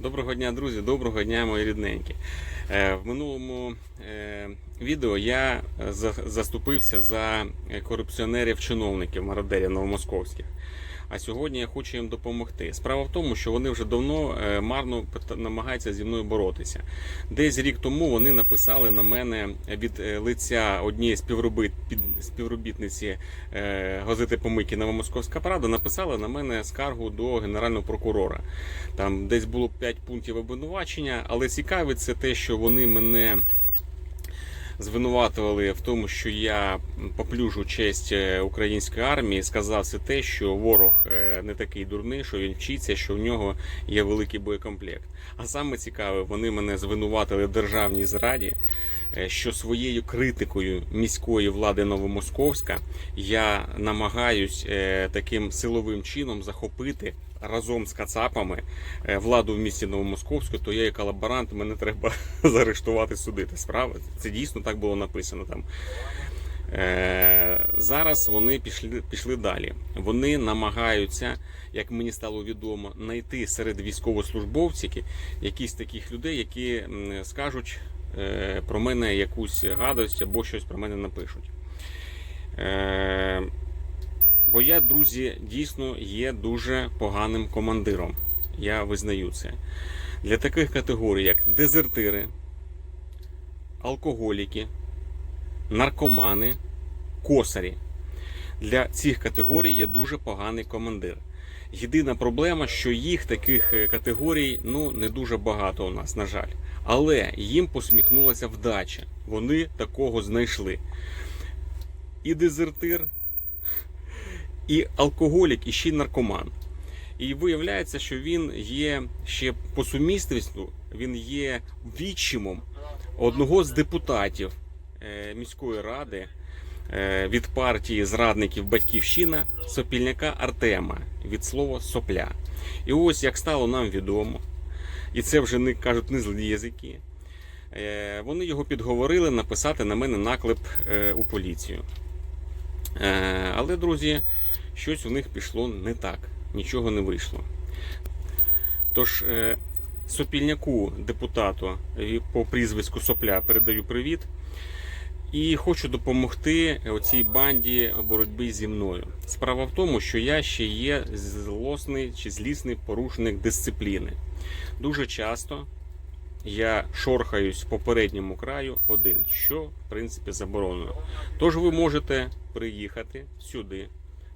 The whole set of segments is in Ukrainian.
Доброго дня, друзі, доброго дня, мої рідненькі. Е, В минулому е, відео я за- заступився за корупціонерів-чиновників мародерів новомосковських. А сьогодні я хочу їм допомогти. Справа в тому, що вони вже давно е, марно намагаються зі мною боротися. Десь рік тому вони написали на мене від е, лиця однієї співробітниці е, газети Помийки Новомосковська Правда, написали на мене скаргу до генерального прокурора. Там десь було 5 пунктів обвинувачення, але цікавить це те, що вони мене звинуватували в тому, що я поплюжу честь е, української армії. Сказав це те, що ворог е, не такий дурний, що він вчиться, що в нього є великий боєкомплект. А саме цікаве, вони мене звинуватили в державній зраді, е, що своєю критикою міської влади Новомосковська я намагаюсь таким силовим чином захопити. Разом з Кацапами е, владу в місті Новомосковську, то я є колаборант, мене треба заарештувати, судити. Справа це дійсно так було написано там. Е, зараз вони пішли, пішли далі. Вони намагаються, як мені стало відомо, знайти серед військовослужбовців якісь таких людей, які скажуть е, про мене якусь гадость або щось про мене напишуть. Бо я, друзі, дійсно є дуже поганим командиром. Я визнаю це. Для таких категорій, як дезертири, алкоголіки, наркомани, косарі. Для цих категорій є дуже поганий командир. Єдина проблема, що їх таких е, категорій ну, не дуже багато у нас, на жаль. Але їм посміхнулася вдача. Вони такого знайшли. І дезертир, і алкоголік, і ще й наркоман. І виявляється, що він є ще по сумісництву, він є відчимом одного з депутатів е, міської ради е, від партії зрадників Батьківщина Сопільняка Артема від слова сопля. І ось як стало нам відомо, і це вже не кажуть не злі язики. е, Вони його підговорили написати на мене наклеп у поліцію. Е, Але, друзі, щось у них пішло не так, нічого не вийшло. Тож, е, Сопільняку, депутату е, по прізвиську Сопля, передаю привіт. І хочу допомогти оцій банді боротьби зі мною. Справа в тому, що я ще є злосний чи злісний порушник дисципліни. Дуже часто я шорхаюсь в попередньому краю один, що в принципі заборонено. Тож ви можете приїхати сюди,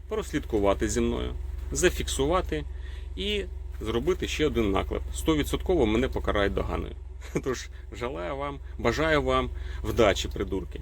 прослідкувати зі мною, зафіксувати і зробити ще один наклеп. 100% мене покарають доганою. Тож желаю вам, бажаю вам вдачі, придурки.